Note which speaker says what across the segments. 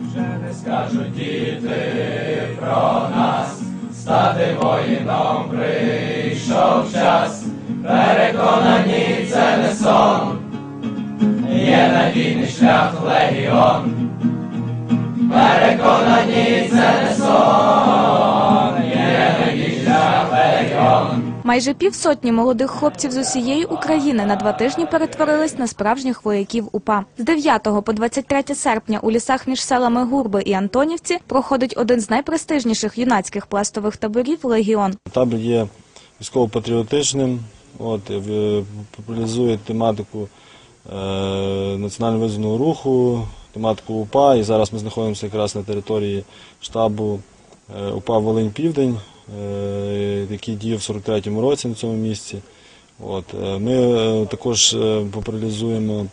Speaker 1: Вже не скажуть діти про нас, стати воїном прийшов час, переконані це не сон, є надійний шлях легіон,
Speaker 2: Майже півсотні молодих хлопців з усієї України на два тижні перетворились на справжніх вояків УПА. З 9 по 23 серпня у лісах між селами Гурби і Антонівці проходить один з найпрестижніших юнацьких пластових таборів Легіон.
Speaker 3: Табір є військово-патріотичним, от, в- популяризує тематику е, національно визвольного руху, тематику УПА. І зараз ми знаходимося якраз на території штабу е, УПА Волинь Південь, е, який діяв в 43-му році на цьому місці. От, е, ми е, також е, популяризуємо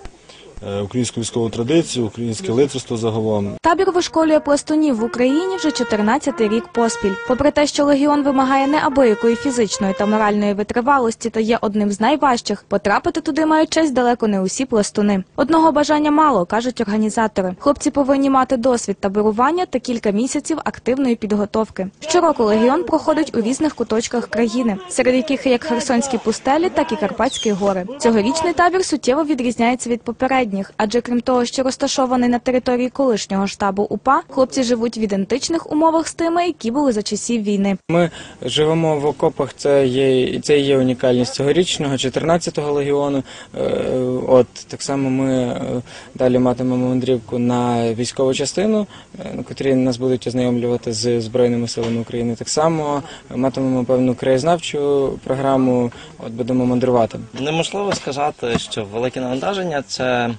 Speaker 3: українську військову традицію, українське лицарство загалом.
Speaker 2: Табір вишколює пластунів в Україні вже 14-й рік поспіль. Попри те, що легіон вимагає неабиякої фізичної та моральної витривалості та є одним з найважчих, потрапити туди мають честь далеко не усі пластуни. Одного бажання мало, кажуть організатори. Хлопці повинні мати досвід таборування та кілька місяців активної підготовки. Щороку легіон проходить у різних куточках країни, серед яких як Херсонські пустелі, так і Карпатські гори. Цьогорічний табір суттєво відрізняється від попередніх, адже крім того, що розташований на території колишнього штабу УПА, хлопці живуть в ідентичних умовах з тими, які були за часів війни.
Speaker 4: Ми живемо в окопах. Це є це є унікальність цьогорічного 14-го легіону. Е, От так само ми е, далі матимемо мандрівку на військову частину, е, на котрій нас будуть ознайомлювати з збройними силами України. Так само матимемо певну краєзнавчу програму. От будемо мандрувати.
Speaker 5: Неможливо сказати, що велике навантаження це,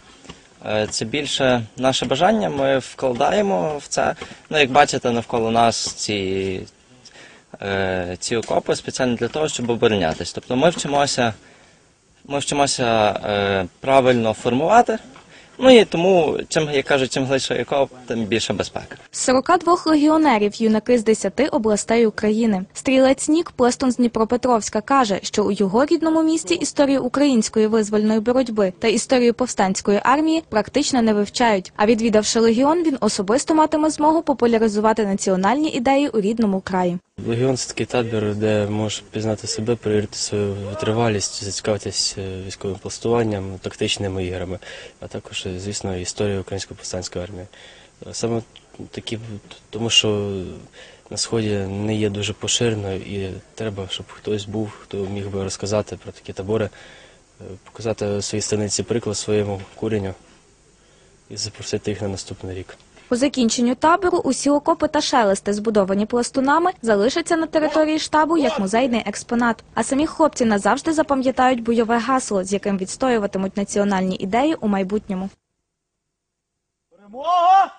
Speaker 5: е, це більше наше бажання. Ми вкладаємо в це. Ну, як бачите, навколо нас ці, е, ці окопи спеціально для того, щоб оборонятись. Тобто ми вчимося, ми вчимося е, правильно формувати. Ну і тому, чим як кажуть, чим глибший окоп, тим більше безпека.
Speaker 2: З 42 легіонерів юнаки з 10 областей України. Стрілець Нік, пластун з Дніпропетровська, каже, що у його рідному місті історію української визвольної боротьби та історію повстанської армії практично не вивчають. А відвідавши легіон, він особисто матиме змогу популяризувати національні ідеї у рідному краї.
Speaker 6: Легіон це такий табір, де можеш пізнати себе, перевірити свою витривалість, зацікавитись е, військовим пластуванням, тактичними іграми, а також, е, звісно, історією української повстанської армії. Е, Саме такі, тому що на сході не є дуже поширеною, і треба, щоб хтось був, хто міг би розказати про такі табори, показати своїй станиці приклад своєму куренню і запросити їх на наступний рік.
Speaker 2: По закінченню табору усі окопи та шелести, збудовані пластунами, залишаться на території штабу як музейний експонат. А самі хлопці назавжди запам'ятають бойове гасло, з яким відстоюватимуть національні ідеї у майбутньому.
Speaker 1: Перемога